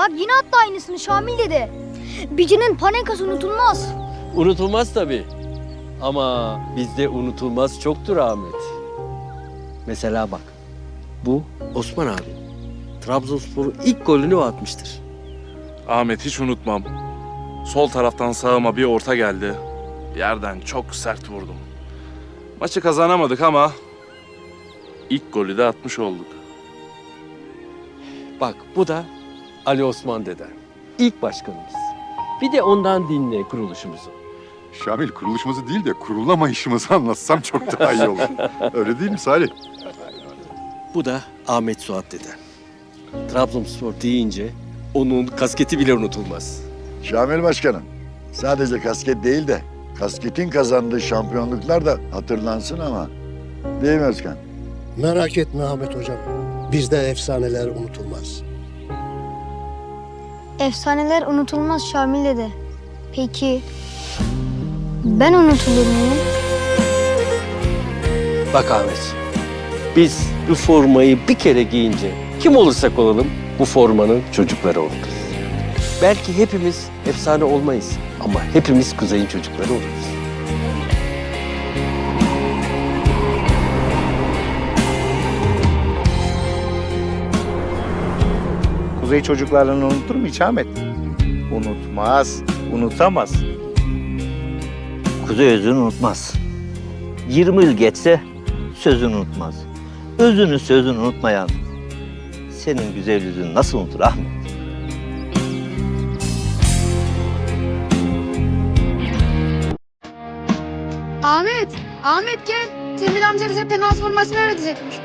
Bak yine attı aynısını Şamil dede. Bicinin panenkası unutulmaz. Unutulmaz tabii. Ama bizde unutulmaz çoktur Ahmet. Mesela bak. Bu Osman abi. Trabzonspor'un ilk golünü o atmıştır. Ahmet hiç unutmam. Sol taraftan sağıma bir orta geldi. Yerden çok sert vurdum. Maçı kazanamadık ama ilk golü de atmış olduk. Bak bu da Ali Osman deden. İlk başkanımız. Bir de ondan dinle kuruluşumuzu. Şamil kuruluşumuzu değil de kurulamayışımızı anlatsam çok daha iyi olur. Öyle değil mi Salih? Bu da Ahmet Suat deden. Trabzonspor deyince onun kasketi bile unutulmaz. Şamil Başkanım, sadece kasket değil de kasketin kazandığı şampiyonluklar da hatırlansın ama. Değil mi Özkan? Merak etme Ahmet hocam. Bizde efsaneler unutulmaz. Efsaneler unutulmaz Şamil dede. Peki ben unutulur muyum? Bak Ahmet, biz bu formayı bir kere giyince kim olursak olalım bu formanın çocukları oluruz. Belki hepimiz efsane olmayız ama hepimiz kuzeyin çocukları oluruz. Kuzey çocuklarını unutur mu hiç Ahmet? Unutmaz, unutamaz. Kuzey özünü unutmaz. 20 yıl geçse sözünü unutmaz. Özünü sözünü unutmayan senin güzel yüzünü nasıl unutur Ahmet? Ahmet, Ahmet gel. Cemil amca bize penaltı vurmasını öğretecekmiş.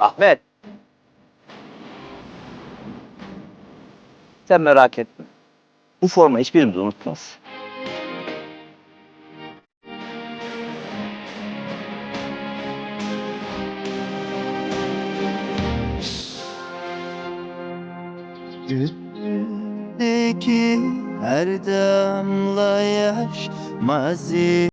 Ahmet! Sen merak etme. Bu forma hiçbirimiz unutmaz. Yüzündeki her damla yaş mazi